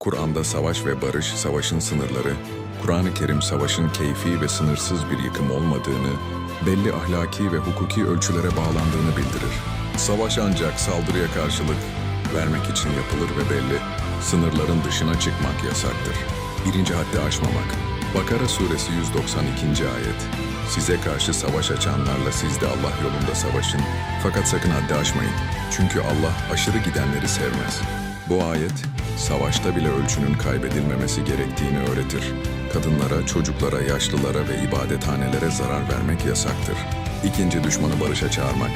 Kur'an'da savaş ve barış, savaşın sınırları, Kur'an-ı Kerim savaşın keyfi ve sınırsız bir yıkım olmadığını, belli ahlaki ve hukuki ölçülere bağlandığını bildirir. Savaş ancak saldırıya karşılık vermek için yapılır ve belli, sınırların dışına çıkmak yasaktır. Birinci haddi aşmamak. Bakara suresi 192. ayet. Size karşı savaş açanlarla siz de Allah yolunda savaşın. Fakat sakın haddi aşmayın. Çünkü Allah aşırı gidenleri sevmez. Bu ayet, savaşta bile ölçünün kaybedilmemesi gerektiğini öğretir. Kadınlara, çocuklara, yaşlılara ve ibadethanelere zarar vermek yasaktır. İkinci düşmanı barışa çağırmak.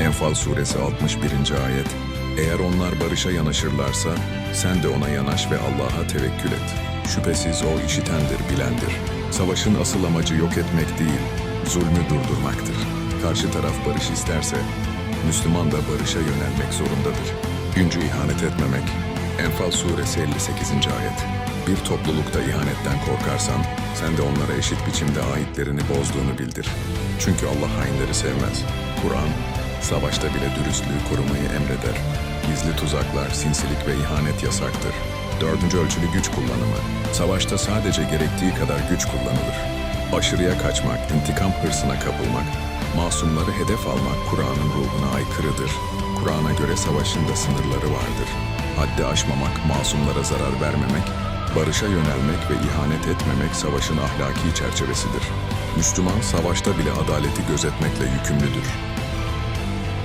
Enfal suresi 61. ayet. Eğer onlar barışa yanaşırlarsa, sen de ona yanaş ve Allah'a tevekkül et. Şüphesiz o işitendir, bilendir. Savaşın asıl amacı yok etmek değil, zulmü durdurmaktır. Karşı taraf barış isterse, Müslüman da barışa yönelmek zorundadır. Güncü ihanet etmemek. Enfal suresi 58. ayet. Bir toplulukta ihanetten korkarsan, sen de onlara eşit biçimde aitlerini bozduğunu bildir. Çünkü Allah hainleri sevmez. Kur'an, savaşta bile dürüstlüğü korumayı emreder. Gizli tuzaklar, sinsilik ve ihanet yasaktır. Dördüncü ölçülü güç kullanımı. Savaşta sadece gerektiği kadar güç kullanılır. Aşırıya kaçmak, intikam hırsına kapılmak, masumları hedef almak Kur'an'ın ruhuna aykırıdır. Kur'an'a göre savaşın da sınırları vardır. Haddi aşmamak, masumlara zarar vermemek, barışa yönelmek ve ihanet etmemek savaşın ahlaki çerçevesidir. Müslüman savaşta bile adaleti gözetmekle yükümlüdür.